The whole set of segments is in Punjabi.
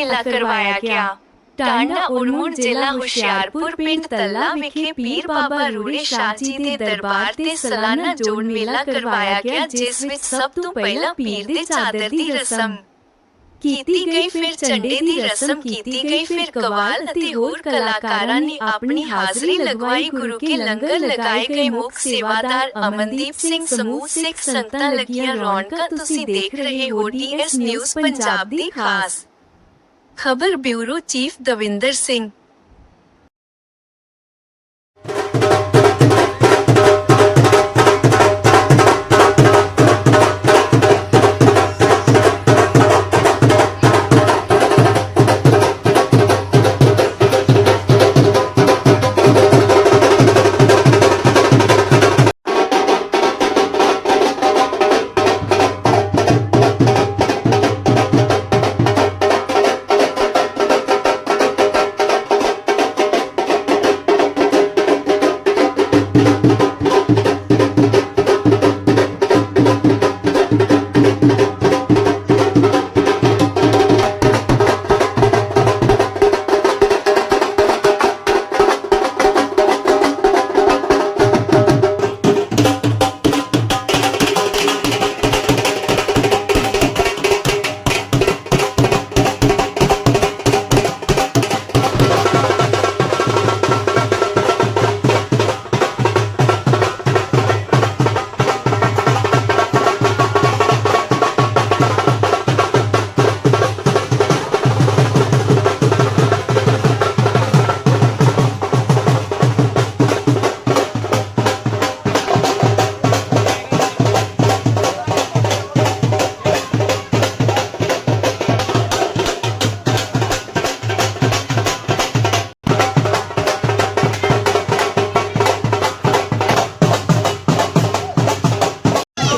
ਮੇਲਾ ਕਰਵਾਇਆ ਗਿਆ ਟਾਂਡਾ ਉੜਮੁੜ ਜ਼ਿਲ੍ਹਾ ਹੁਸ਼ਿਆਰਪੁਰ ਪਿੰਡ ਤੱਲਾ ਵਿਖੇ ਪੀਰ ਬਾਬਾ ਰੂੜੇ ਸ਼ਾਹ ਜੀ ਦੇ ਦਰਬਾਰ ਤੇ ਸਾਲਾਨਾ ਜੋੜ ਮੇਲਾ ਕਰਵਾਇਆ ਗਿਆ ਜਿਸ ਵਿੱਚ ਸਭ ਤੋਂ ਪਹਿਲਾਂ ਪੀਰ ਦੇ ਚਾਦਰ ਦੀ ਰਸਮ ਕੀਤੀ ਗਈ ਫਿਰ ਝੰਡੇ ਦੀ ਰਸਮ ਕੀਤੀ ਗਈ ਫਿਰ ਕਵਾਲ ਅਤੇ ਹੋਰ ਕਲਾਕਾਰਾਂ ਨੇ ਆਪਣੀ ਹਾਜ਼ਰੀ ਲਗਵਾਈ ਗੁਰੂ ਕੇ ਲੰਗਰ ਲਗਾਏ ਗਏ ਮੁੱਖ ਸੇਵਾਦਾਰ ਅਮਨਦੀਪ ਸਿੰਘ ਸਮੂਹ ਸਿੱਖ ਸੰਤਾਂ ਲੱਗੀਆਂ ਰੌਣਕਾਂ ਤੁਸੀਂ ਦੇਖ ਰਹੇ ਹੋ ਡੀਐਸ ਨਿਊਜ਼ ਪੰਜਾਬ ਦੀ ਖਾਸ ਖਬਰ bureau chief Davinder Singh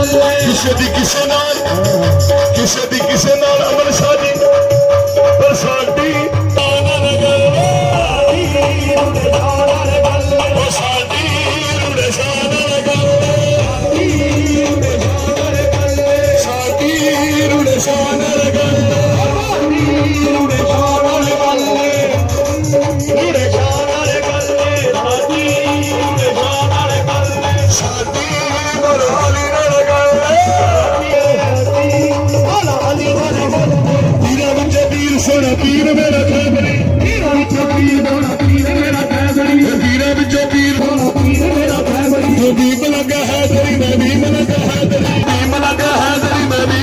ਕਿਸੇ ਦੀ ਕਿਸੇ ਨਾਲ ਕਿਸੇ ਦੀ ਕਿਸੇ ਨਾਲ ਅਮਰ ਸਾਜੀ ਪਰ ਸਾਡੀ ਖੈਬਰੀ ਪੀਰਾਂ ਪੀਰ ਸੋਣਾ ਦੀਪ ਲੱਗਾ ਹੈ ਤੇਰੀ ਮੈਂ ਦੀਪ ਲੱਗਾ ਹੈ ਤੇਰੀ ਦੀਪ ਲੱਗਾ ਹੈ ਤੇਰੀ ਮੈਂ ਵੀ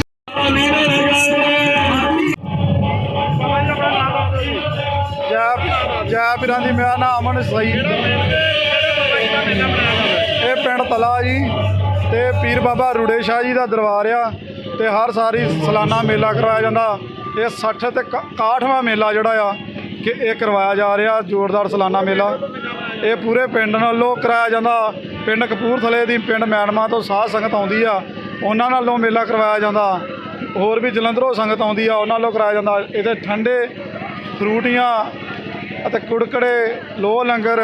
ਜੈ ਜੈ ਪੀਰਾਂ ਦੀ ਮੇਰਾ ਨਾਮ ਅਮਨ ਸਈ। ਇਹ ਪਿੰਡ ਤਲਾ ਜੀ ਤੇ ਪੀਰ ਬਾਬਾ ਰੂੜੇ ਸ਼ਾਹ ਜੀ ਦਾ ਦਰਬਾਰ ਆ ਤੇ ਹਰ ਸਾਰੀ ਸਾਲਾਨਾ ਮੇਲਾ ਕਰਵਾਇਆ ਜਾਂਦਾ। ਇਹ 60 ਤੇ 61ਵਾਂ ਮੇਲਾ ਜਿਹੜਾ ਆ ਕਿ ਇਹ ਕਰਵਾਇਆ ਜਾ ਰਿਹਾ, ਜ਼ੋਰਦਾਰ ਸਾਲਾਨਾ ਮੇਲਾ। ਇਹ ਪੂਰੇ ਪਿੰਡ ਨਾਲੋਂ ਕਰਾਇਆ ਜਾਂਦਾ। ਪਿੰਡ ਕਪੂਰਥਲੇ ਦੀ ਪਿੰਡ ਮੈਨਮਾ ਤੋਂ ਸਾਧ ਸੰਗਤ ਆਉਂਦੀ ਆ, ਉਹਨਾਂ ਨਾਲੋਂ ਮੇਲਾ ਕਰਵਾਇਆ ਜਾਂਦਾ। ਹੋਰ ਵੀ ਜਲੰਧਰੋਂ ਸੰਗਤ ਆਉਂਦੀ ਆ, ਉਹਨਾਂ ਵੱਲੋਂ ਕਰਾਇਆ ਜਾਂਦਾ। ਇਹਦੇ ਠੰਡੇ ਫਰੂਟੀਆਂ ਅਤੇ ਕੁੜਕੜੇ, ਲੋਹ ਲੰਗਰ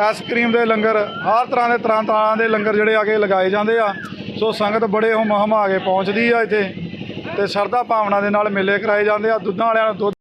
ਆਈਸਕ੍ਰੀਮ ਦੇ ਲੰਗਰ, ਹਰ ਤਰ੍ਹਾਂ ਦੇ ਤਰ੍ਹਾਂ ਤਰ੍ਹਾਂ ਦੇ ਲੰਗਰ ਜਿਹੜੇ ਆ ਕੇ ਲਗਾਏ ਜਾਂਦੇ ਆ। ਸੋ ਸੰਗਤ ਬੜੇ ਹੁਮ ਆ ਕੇ ਪਹੁੰਚਦੀ ਆ ਇੱਥੇ ਤੇ ਸ਼ਰਧਾ ਭਾਵਨਾ ਦੇ ਨਾਲ ਮੇਲੇ ਕਰਾਏ ਜਾਂਦੇ ਆ। ਦੁੱਧਾਂ ਵਾਲਿਆਂ ਨੂੰ ਦੁੱਧ